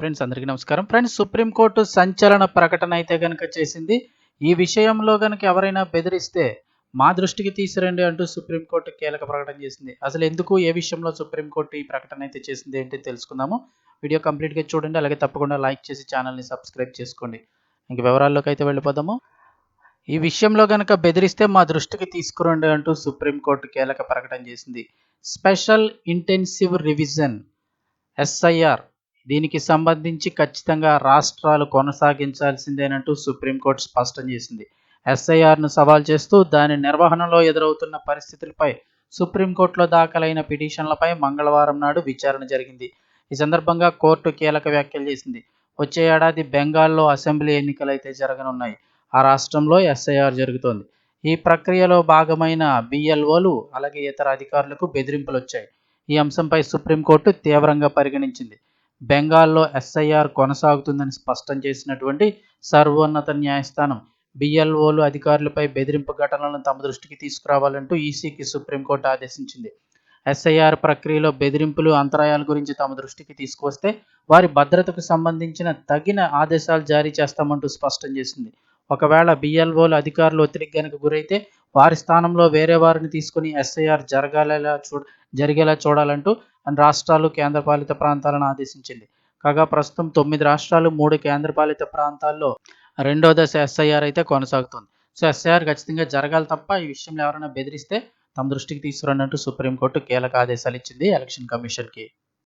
Friends అందరికీ నమస్కారం. Friends supreme court సంచలన ప్రకటన అయితే కనుక చేసింది. ఈ విషయంలో కనుక ఎవరైనా బెదిరిస్తే మా దృష్టికి తీసుకురండి అంటూ సుప్రీంకోర్టు కీలక ప్రకటన చేసింది. అసలు ఎందుకు ఏ విషయంలో సుప్రీంకోర్టు ఈ ప్రకటన అయితే చేసింది ఏంటి తెలుసుకుందాము. వీడియో కంప్లీట్గా చూడండి అలాగే తప్పకుండా లైక్ చేసి ఛానల్ని సబ్స్క్రైబ్ చేసుకోండి. ఇంక వివరాల్లోకి అయితే వెళ్ళిపోదాము. ఈ విషయంలో కనుక బెదిరిస్తే మా దృష్టికి తీసుకురండి అంటూ సుప్రీంకోర్టు కీలక ప్రకటన చేసింది. స్పెషల్ ఇంటెన్సివ్ రివిజన్ ఎస్ఐఆర్ దీనికి సంబంధించి ఖచ్చితంగా రాష్ట్రాలు కొనసాగించాల్సిందేనంటూ సుప్రీంకోర్టు స్పష్టం చేసింది. ఎస్ఐఆర్ను సవాల్ చేస్తూ దాని నిర్వహణలో ఎదురవుతున్న పరిస్థితులపై సుప్రీంకోర్టులో దాఖలైన పిటిషన్లపై మంగళవారం నాడు విచారణ జరిగింది. ఈ సందర్భంగా కోర్టు కీలక వ్యాఖ్యలు చేసింది. వచ్చే ఏడాది బెంగాల్లో అసెంబ్లీ ఎన్నికలు అయితే జరగనున్నాయి ఆ రాష్ట్రంలో ఎస్ఐఆర్ జరుగుతోంది. ఈ ప్రక్రియలో భాగమైన బిఎల్ఓలు అలాగే ఇతర అధికారులకు బెదిరింపులు వచ్చాయి ఈ అంశంపై సుప్రీంకోర్టు తీవ్రంగా పరిగణించింది. బెంగాల్లో ఎస్ఐఆర్ కొనసాగుతుందని స్పష్టం చేసినటువంటి సర్వోన్నత న్యాయస్థానం బిఎల్ఓలు అధికారులపై బెదిరింపు ఘటనలను తమ దృష్టికి తీసుకురావాలంటూ ఈసీకి సుప్రీంకోర్టు ఆదేశించింది. ఎస్ఐఆర్ ప్రక్రియలో బెదిరింపులు అంతరాయాల గురించి తమ దృష్టికి తీసుకువస్తే వారి భద్రతకు సంబంధించిన తగిన ఆదేశాలు జారీ చేస్తామంటూ స్పష్టం చేసింది. ఒకవేళ బిఎల్ఓలు అధికారులు ఒత్తిడికి గనుక గురైతే వారి స్థానంలో వేరే వారిని తీసుకుని ఎస్ఐఆర్ జరగాలేలా చూ జరిగేలా చూడాలంటూ రాష్ట్రాలు కేంద్రపాలిత ప్రాంతాలను ఆదేశించింది. కాగా ప్రస్తుతం తొమ్మిది రాష్ట్రాలు మూడు కేంద్రపాలిత ప్రాంతాల్లో రెండో దశ ఎస్ఐఆర్ అయితే కొనసాగుతుంది. సో ఎస్ఐఆర్ ఖచ్చితంగా జరగాలి తప్ప ఈ విషయంలో ఎవరైనా బెదిరిస్తే తమ దృష్టికి తీసుకురన్నట్టు సుప్రీంకోర్టు కీలక ఆదేశాలు ఇచ్చింది ఎలక్షన్ కమిషన్కి.